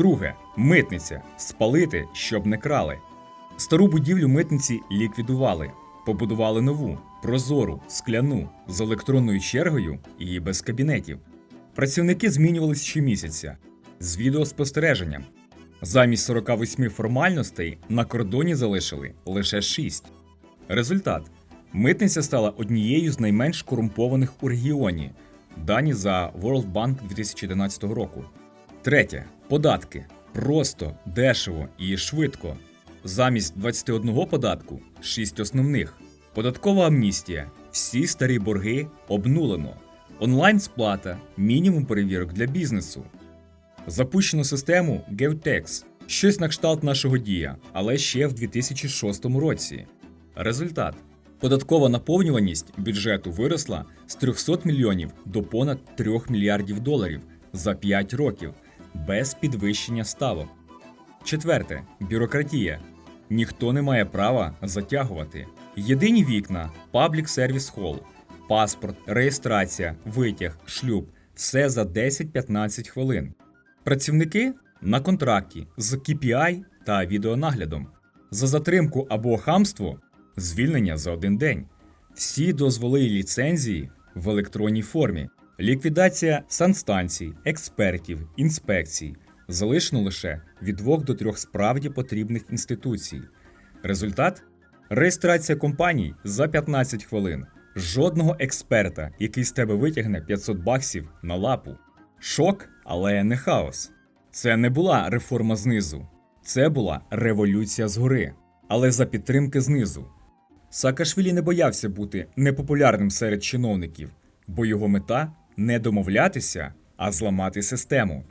Друге митниця спалити, щоб не крали. Стару будівлю митниці ліквідували, побудували нову, прозору, скляну, з електронною чергою і без кабінетів. Працівники змінювалися щомісяця з відеоспостереженням. Замість 48 формальностей на кордоні залишили лише 6. Результат: митниця стала однією з найменш корумпованих у регіоні. Дані за World Bank 2011 року. Третє податки. Просто, дешево і швидко. Замість 21 податку 6 основних. Податкова амністія. Всі старі борги обнулено. Онлайн сплата, мінімум перевірок для бізнесу. Запущено систему GevTex, щось на кшталт нашого дія, але ще в 2006 році. Результат: податкова наповнюваність бюджету виросла з 300 мільйонів до понад 3 мільярдів доларів за 5 років без підвищення ставок. Четверте бюрократія. Ніхто не має права затягувати. Єдині вікна, Public Service Hall, паспорт, реєстрація, витяг, шлюб все за 10-15 хвилин. Працівники на контракті з KPI та відеонаглядом. За затримку або хамство звільнення за один день. Всі дозволи і ліцензії в електронній формі. Ліквідація санстанцій, експертів, інспекцій. Залишено лише від двох до трьох справді потрібних інституцій. Результат реєстрація компаній за 15 хвилин. Жодного експерта, який з тебе витягне 500 баксів на лапу. Шок, але не хаос. Це не була реформа знизу, це була революція згори, але за підтримки знизу. Саакашвілі не боявся бути непопулярним серед чиновників, бо його мета не домовлятися, а зламати систему.